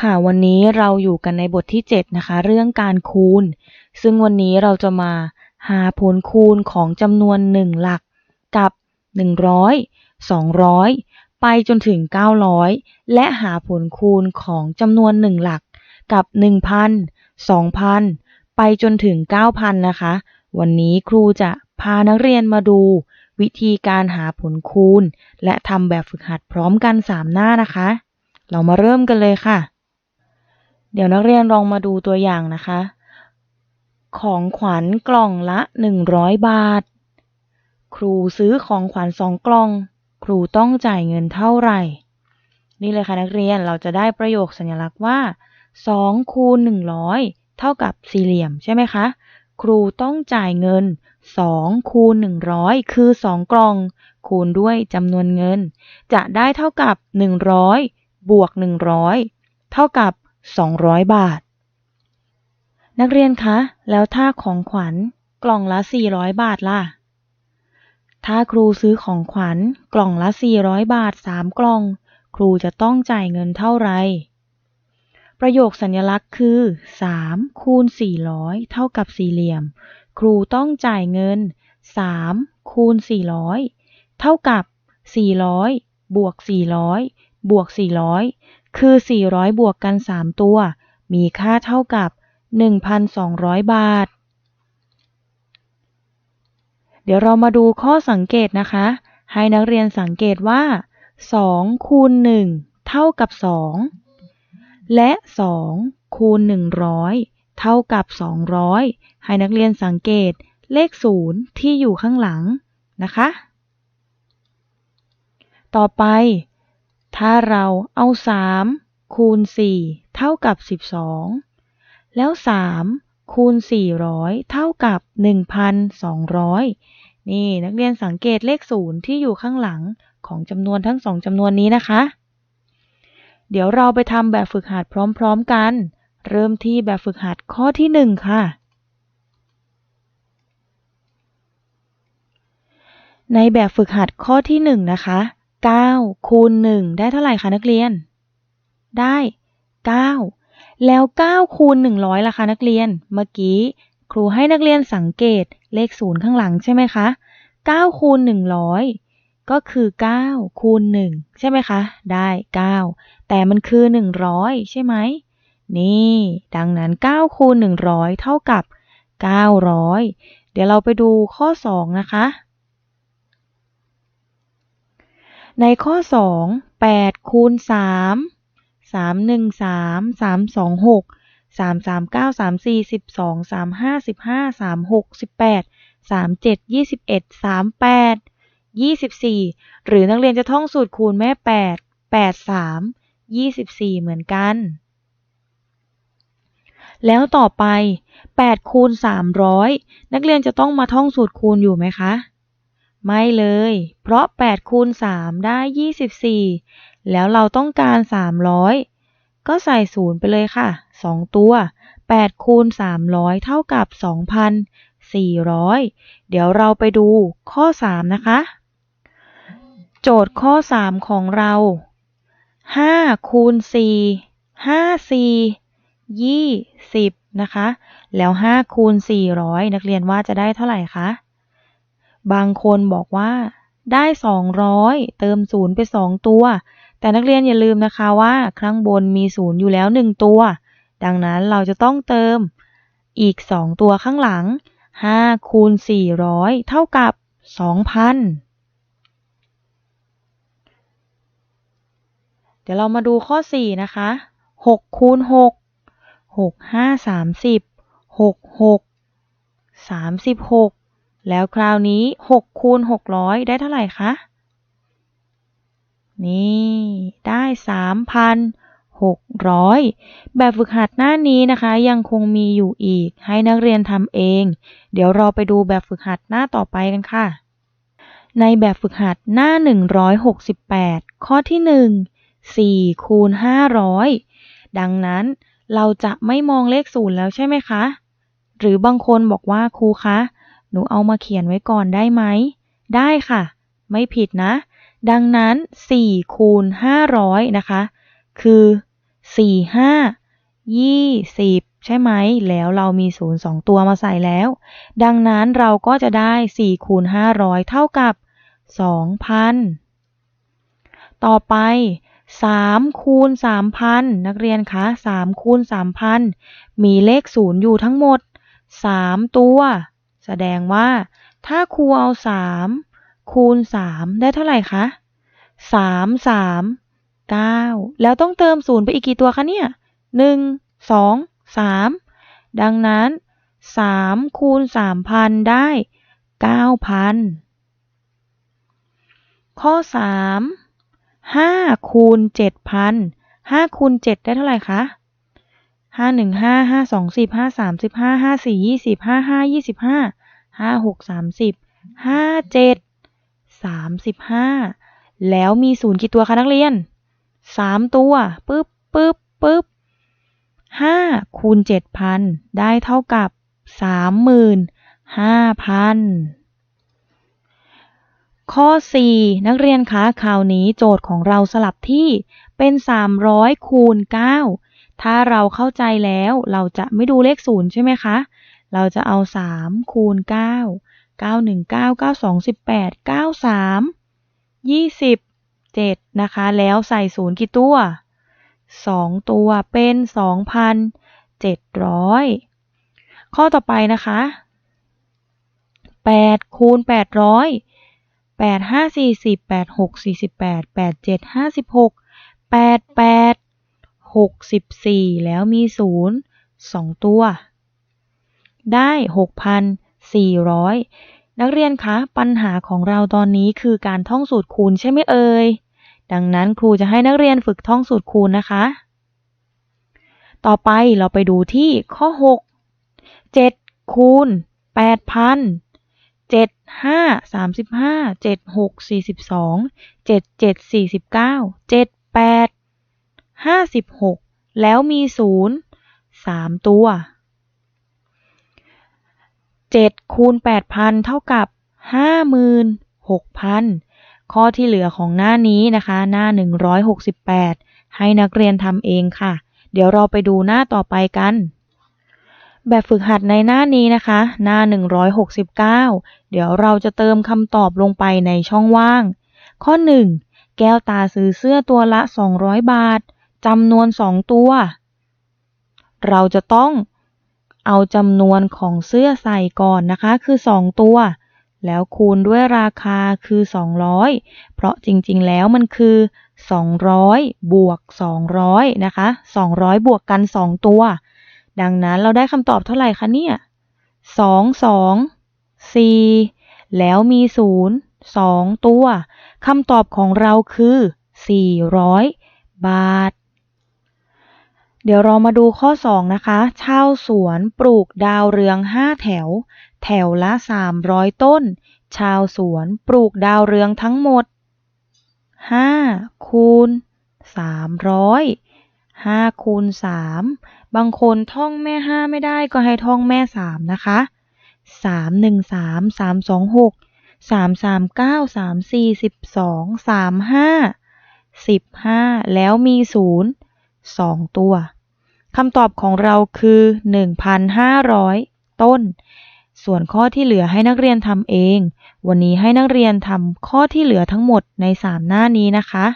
ค่ะวันนี้เราอยู่กันในบทที่ 7 นะคะ เรื่องการคูณ ซึ่งวันนี้เราจะมาหาผลคูณของจำนวน 1 หลักกับ 100 200 ไปจนถึง 900 และหาผลคูณของจำนวน 1 หลักกับ 1,000 2,000 ไปจนถึง 9,000 นะคะ วันนี้ครูจะพานักเรียนมาดู วิธีการหาผลคูณ และทำแบบฝึกหัดพร้อมกัน 3 หน้านะคะ เรามาเริ่มกันเลยค่ะ เดี๋ยวนักเรียนลองมาดูตัวอย่างนะคะ ของขวัญกล่องละ 100 บาท ครูซื้อของขวัญสองกล่อง ครูต้องจ่ายเงินเท่าไหร่ นี่เลยค่ะนักเรียนเราจะได้ประโยคสัญลักษณ์ว่า2คูณ100 เท่ากับสี่เหลี่ยมใช่ไหมคะ ครูต้องจ่ายเงิน2คูณ100 คือ 2 กล่อง คูณด้วยจำนวนเงิน จะได้เท่ากับ 100 บวก 100 เท่ากับ 200บาท นักเรียนคะ แล้วถ้าของขวัญกล่องละ400บาทล่ะ ถ้าครูซื้อของขวัญกล่องละ400บาท3กล่อง ครูจะต้องจ่ายเงินเท่าไหร่ประโยคสัญลักษณ์คือ3คูณ400 เท่ากับสี่เหลี่ยม ครูต้องจ่ายเงิน3คูณ400 เท่ากับ 400 บวก 400 บวก400 คือ 400 บวกกัน 3 ตัว มีค่าเท่ากับ 1,200 บาท เดี๋ยวเรามาดูข้อสังเกตนะคะ ให้นักเรียนสังเกตว่า 2 คูณ 1 เท่ากับ 2 และ 2 คูณ 100 เท่ากับ 200 ให้นักเรียนสังเกตเลข 0 ที่อยู่ข้างหลังนะคะ ต่อไป ถ้าเราเอา 3 คูณ 4 เท่ากับ 12 แล้ว 3 คูณ 400 เท่ากับ 1,200 นี่นักเรียนสังเกตเลข0ที่อยู่ข้างหลังของจำนวนทั้งสองจำนวนนี้นะคะ เดี๋ยวเราไปทำแบบฝึกหัดพร้อมๆกัน เริ่มที่แบบฝึกหัดข้อที่ 1 ค่ะในแบบฝึกหัดข้อที่ 1 นะคะ 9 คูณ 1 ได้เท่าไหร่คะนักเรียน ได้ 9 แล้ว 9 คูณ 100ล่ะคะนักเรียน เมื่อกี้ ครูให้นักเรียนสังเกตเลข0ข้างหลังใช่ไหมคะ 9 คูณ 100 ก็คือ 9 คูณ 1 ใช่ไหมคะ ได้ 9 แต่มันคือ 100 ใช่ไหม นี่ ดังนั้น 9 คูณ 100 เท่ากับ 900 เดี๋ยวเราไปดูข้อ 2 นะคะ ในข้อ 2 8คูณ3 3 1 3 3 2 6 3 3 9 3 4 12 3 5 15 3 6 18 3 7 21 3 8 24 หรือนักเรียนจะท่องสูตรคูณแม่ 8 8 3 24 เหมือนกัน แล้วต่อไป 8 คูณ 300 นักเรียนจะต้องมาท่องสูตรคูณอยู่ไหมคะ ไม่เลย เพราะ8คูณ3ได้ 24 แล้วเราต้องการ 300 ก็ใส่0ไปเลยค่ะ 2 ตัว8คูณ300 เท่ากับ 2,400 เดี๋ยวเราไปดูข้อ 3 นะคะ โจทย์ข้อ 3 ของเรา 5 คูณ 4 5 4 20 นะคะ แล้ว 5 คูณ 400 นักเรียนว่าจะได้เท่าไหร่คะ บางคนบอกว่าได้ 200 เติม0ไป 2 ตัว แต่นักเรียนอย่าลืมนะคะว่าข้างบนมี0อยู่แล้ว 1 ตัว ดังนั้นเราจะต้องเติมอีก 2 ตัวข้างหลัง 5 คูณ 400 เท่ากับ 2,000เดี๋ยวเรามาดูข้อ 4 นะคะ 6 คูณ 6 6 5 30 6 6 36 แล้วคราวนี้6คูณ600 ได้เท่าไหร่คะ นี่ได้ 3,600 แบบฝึกหัดหน้านี้นะคะ ยังคงมีอยู่อีกให้นักเรียนทำเอง เดี๋ยวเราไปดูแบบฝึกหัดหน้าต่อไปกันค่ะ ในแบบฝึกหัดหน้า 168 ข้อที่ 1 4คูณ500 ดังนั้นเราจะไม่มองเลขศูนย์แล้วใช่ไหมคะ หรือบางคนบอกว่าครูคะ หนูเอามาเขียนไว้ก่อนได้ไหม ได้ค่ะ ไม่ผิดนะ ดังนั้น 4 คูณ 500 นะคะ คือสี่ห้ายี่สิบใช่ไหม แล้วเรามีศูนย์สองตัวมาใส่แล้ว ดังนั้นเราก็จะได้สี่คูณห้าร้อยเท่ากับสองพันต่อไปสามคูณสามพันนักเรียนคะสามคูณสามพันมีเลขศูนย์อยู่ทั้งหมดสามตัว แสดงว่า ถ้าครูเอาสามคูณสามได้เท่าไหร่คะสามสามเก้าแล้วต้องเติมศูนย์ไปอีกกี่ตัวคะเนี่ยหนึ่งสองสามดังนั้นสามคูณสามพันได้เก้าพันข้อสามห้าคูณเจ็ดพันห้าคูณเจ็ดได้เท่าไหร่คะห้าหนึ่งห้าห้าสองสิบห้าสามสิบห้าห้าสี่ยี่สิบห้าห้ายี่สิบห้า ห้าหกสามสิบห้าเจ็ดสามสิบห้าแล้วมีศูนย์กี่ตัวคะนักเรียนสามตัวปึ๊บปึ๊บปึ๊บห้าคูณเจ็ดพันได้เท่ากับสามหมื่นห้าพันข้อ 4 นักเรียนคะคราวนี้โจทย์ของเราสลับที่เป็น 300คูณ9ถ้าเราเข้าใจแล้วเราจะไม่ดูเลขศูนย์ใช่ไหมคะ เราจะเอา 3 คูณ 9 9 1 9 9 2 18 9 3 27นะคะ แล้วใส่ศูนย์กี่ตัว 2 ตัวเป็น 2,700 ข้อต่อไปนะคะ 8 คูณ 800แปดห้าสี่สิบแปดหกสี่สิบแปดแปดเจ็ดห้าสิบหกแปดแปดหกสิบสี่แล้วมีศูนย์สองตัว ได้หกพันสี่ร้อยนักเรียนคะปัญหาของเราตอนนี้คือการท่องสูตรคูณใช่ไหมเอ่ย ดังนั้นครูจะให้นักเรียนฝึกท่องสูตรคูณนะคะ ต่อไปเราไปดูที่ข้อ 6 7 คูณ 8,000เจ็ดห้าสามสิบห้าเจ็ดหกสี่สิบสองเจ็ดเจ็ดสี่สิบเก้าเจ็ดแปดห้าสิบหกแล้วมีศูนย์สามตัว เจ็ดคูณแปดพันเท่ากับห้าหมื่นหกพันข้อที่เหลือของหน้านี้นะคะ หน้าหนึ่งร้อยหกสิบแปดให้นักเรียนทำเองค่ะ เดี๋ยวเราไปดูหน้าต่อไปกัน แบบฝึกหัดในหน้านี้นะคะ หน้า 169 เดี๋ยวเราจะเติมคำตอบลงไปในช่องว่าง ข้อ 1 แก้วตาซื้อเสื้อตัวละ 200 บาทจำนวน 2 ตัว เราจะต้อง เอาจำนวนของเสื้อใส่ก่อนนะคะ คือ 2 ตัว แล้วคูณด้วยราคาคือ 200 เพราะจริงๆ แล้วมันคือ 200 บวก 200 นะคะ 200 บวกกัน 2 ตัว ดังนั้นเราได้คำตอบเท่าไหร่คะเนี่ยสองสองสี่แล้วมีศูนย์สองตัว คำตอบของเราคือสี่ร้อยบาท เดี๋ยวเรามาดูข้อ 2 นะคะ ชาวสวนปลูกดาวเรืองห้าแถว แถวละ 300 ต้น ชาวสวนปลูกดาวเรืองทั้งหมด 5 คูณ 300 5คูณ3บางคนท่องแม่ห้าไม่ได้ก็ให้ท่องแม่สามนะคะสามหนึ่งสามสามสองหกสามสามเก้าสามสี่สิบสองสามห้าสิบห้าแล้วมีศู นย์สองตัวคำตอบของเราคือหนึ่งพันห้าร้อยต้น ส่วนข้อที่เหลือให้นักเรียนทำเอง วันนี้ให้นักเรียนทำข้อที่เหลือทั้งหมดในสามหน้านี้นะคะ